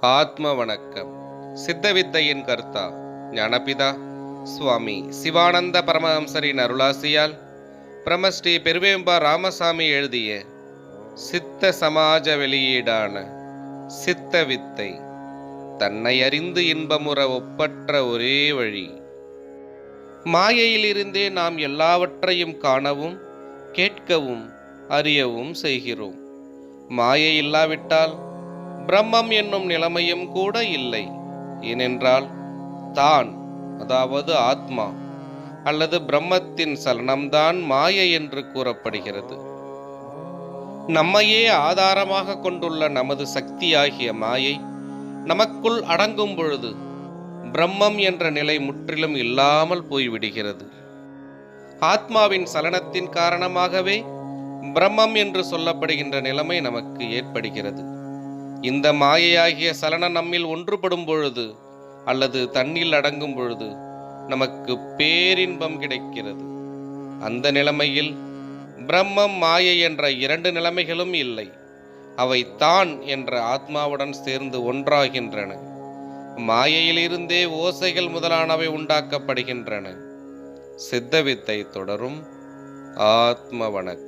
ஆத்ம வணக்கம் சித்தவித்தையின் கர்த்தா ஞானபிதா சுவாமி சிவானந்த பரமஹம்சரின் அருளாசியால் பிரமஸ்ரீ பெருவேம்பா ராமசாமி எழுதிய சித்த சமாஜ வெளியீடான சித்த வித்தை தன்னை அறிந்து இன்பமுற ஒப்பற்ற ஒரே வழி. மாயையிலிருந்தே நாம் எல்லாவற்றையும் காணவும் கேட்கவும் அறியவும் செய்கிறோம். மாயை இல்லாவிட்டால் பிரம்மம் என்னும் நிலைமையும் கூட இல்லை. ஏனென்றால் தான் அதாவது ஆத்மா அல்லது பிரம்மத்தின் சலனம்தான் மாயை என்று கூறப்படுகிறது. நம்மையே ஆதாரமாக கொண்டுள்ள நமது சக்தியாகிய மாயை நமக்குள் அடங்கும் பொழுது பிரம்மம் என்ற நிலை முற்றிலும் இல்லாமல் போய்விடுகிறது. ஆத்மாவின் சலனத்தின் காரணமாகவே பிரம்மம் என்று சொல்லப்படுகின்ற நிலைமை நமக்கு ஏற்படுகிறது. இந்த மாயையாகிய சலனம் நம்மில் ஒன்றுபடும் பொழுது அல்லது தண்ணில் அடங்கும் பொழுது நமக்கு பேரின்பம் கிடைக்கிறது. அந்த நிலைமையில் பிரம்மம் மாயை என்ற இரண்டு நிலைமைகளும் இல்லை. அவை தான் என்ற ஆத்மாவுடன் சேர்ந்து ஒன்றாகின்றன. மாயையிலிருந்தே ஓசைகள் முதலானவை உண்டாக்கப்படுகின்றன. சித்தவித்தை தொடரும். ஆத்ம வணக்கம்.